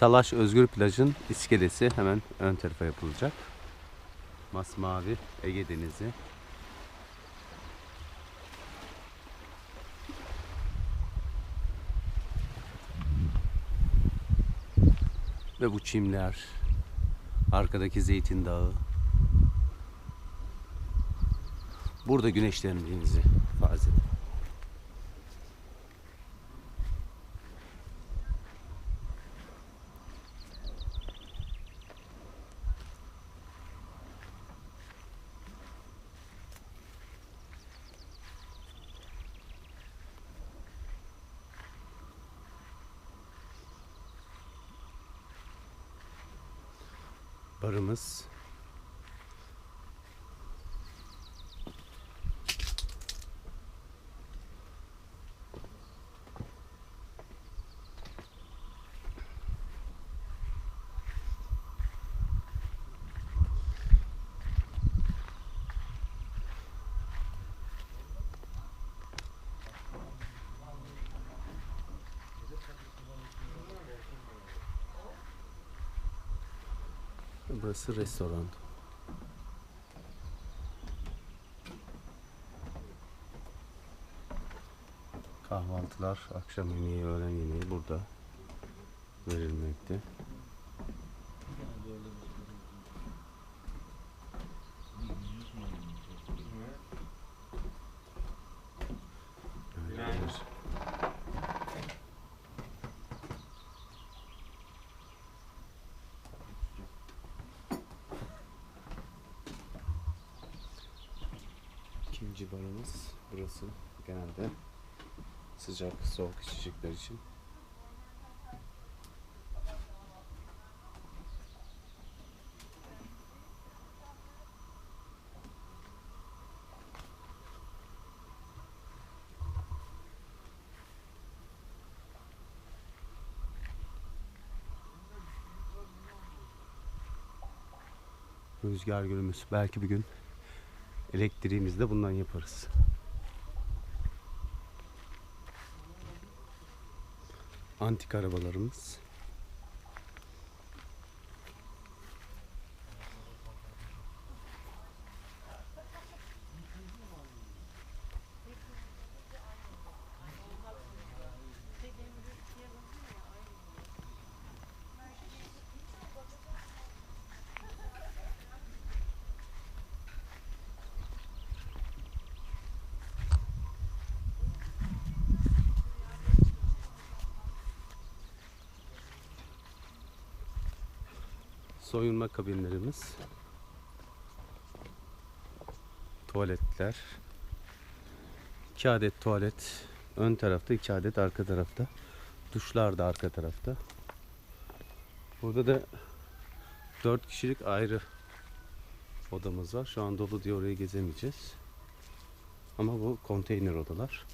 Salaş Özgür Plaj'ın iskelesi hemen ön tarafa yapılacak. Masmavi Ege Denizi. Ve bu çimler, arkadaki zeytin dağı. Burada güneşlendiğinizi farz barımız. Burası restoran. Kahvaltılar, akşam yemeği, öğlen yemeği burada verilmekte. İkinci barımız burası genelde sıcak soğuk içecekler için. Rüzgar gölümüz belki bir gün Elektriğimizi de bundan yaparız. Antik arabalarımız. Soyunma kabinlerimiz. Tuvaletler. İki adet tuvalet ön tarafta, iki adet arka tarafta. Duşlar da arka tarafta. Burada da dört kişilik ayrı odamız var. Şu an dolu diye orayı gezemeyeceğiz. Ama bu konteyner odalar.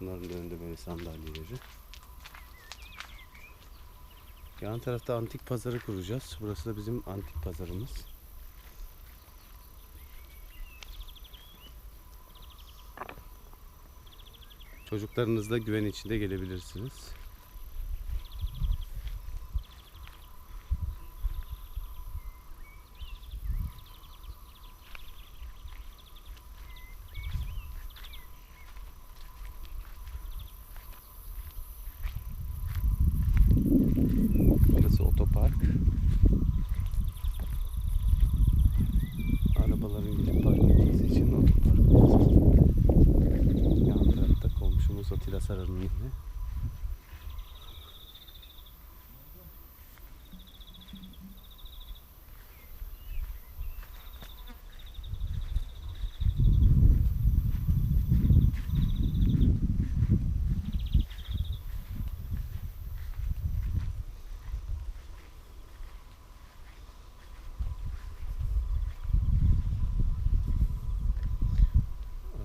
Bunların önünde böyle sandalyeleri. Yan tarafta antik pazarı kuracağız. Burası da bizim antik pazarımız. Çocuklarınızla güven içinde gelebilirsiniz. Burası otopark. Arabaların gidip park etmesi için otopark. Yan tarafta Sarar'ın evi.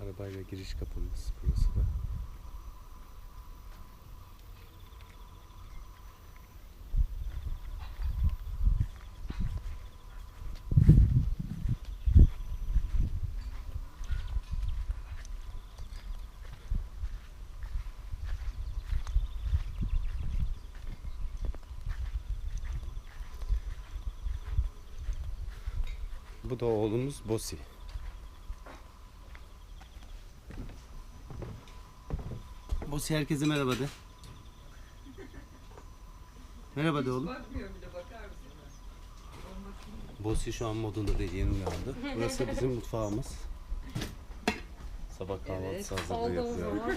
Arabayla giriş kapımız burası da. Bu da oğlumuz Bosi. Bosi herkese merhaba de. Merhaba de oğlum. Bosi şu an modunda değil yeni uyandı. Burası bizim mutfağımız. Sabah kahvaltısı hazırlığı Oldu o yapıyor.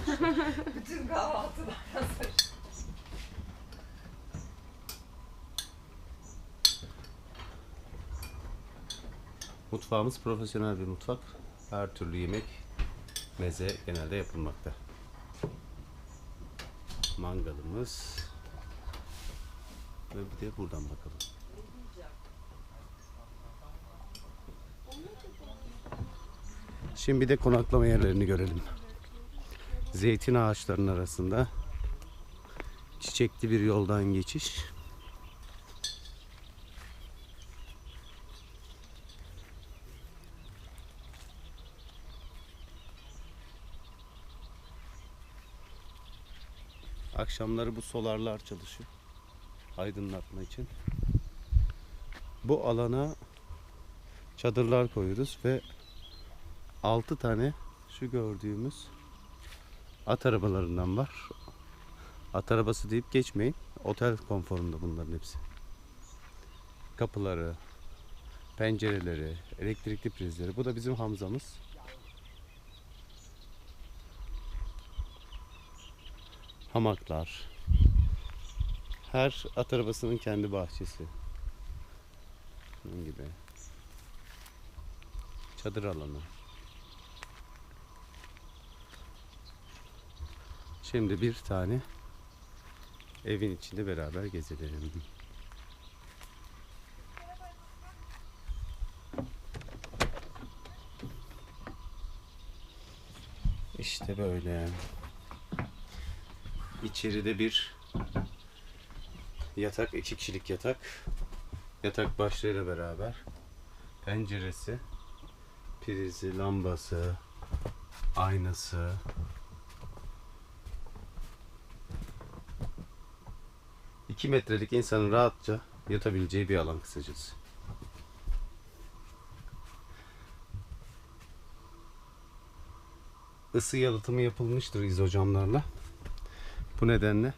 Bütün kahvaltılar hazır. Mutfağımız profesyonel bir mutfak. Her türlü yemek, meze genelde yapılmakta. Mangalımız. Ve bir de buradan bakalım. Şimdi de konaklama yerlerini görelim. Zeytin ağaçlarının arasında çiçekli bir yoldan geçiş. Akşamları bu solarlar çalışıyor. Aydınlatma için. Bu alana çadırlar koyuyoruz ve 6 tane şu gördüğümüz at arabalarından var. At arabası deyip geçmeyin. Otel konforunda bunların hepsi. Kapıları, pencereleri, elektrikli prizleri. Bu da bizim Hamza'mız. Hamaklar. Her at arabasının kendi bahçesi. Bunun gibi. Çadır alanı. Şimdi bir tane evin içinde beraber gezelim. İşte böyle. İçeride bir yatak, iki kişilik yatak. Yatak başlığıyla beraber. Penceresi, prizi, lambası, aynası, 2 metrelik insanın rahatça yatabileceği bir alan kısacası. Isı yalıtımı yapılmıştır izocamlarla. Bu nedenle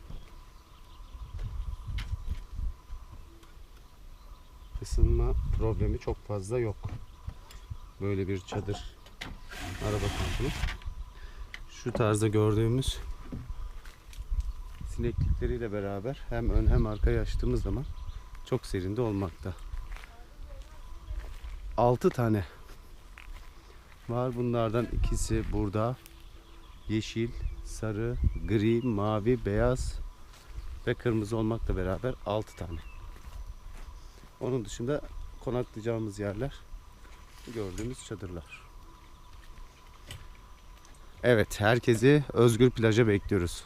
ısınma problemi çok fazla yok. Böyle bir çadır araba kampını. Şu tarzda gördüğümüz sineklikleriyle beraber hem ön hem arkayı açtığımız zaman çok serinde olmakta. 6 tane var. Bunlardan ikisi burada. Yeşil, sarı, gri, mavi, beyaz ve kırmızı olmakla beraber 6 tane. Onun dışında konaklayacağımız yerler gördüğümüz çadırlar. Evet, herkesi Özgür Plaja bekliyoruz.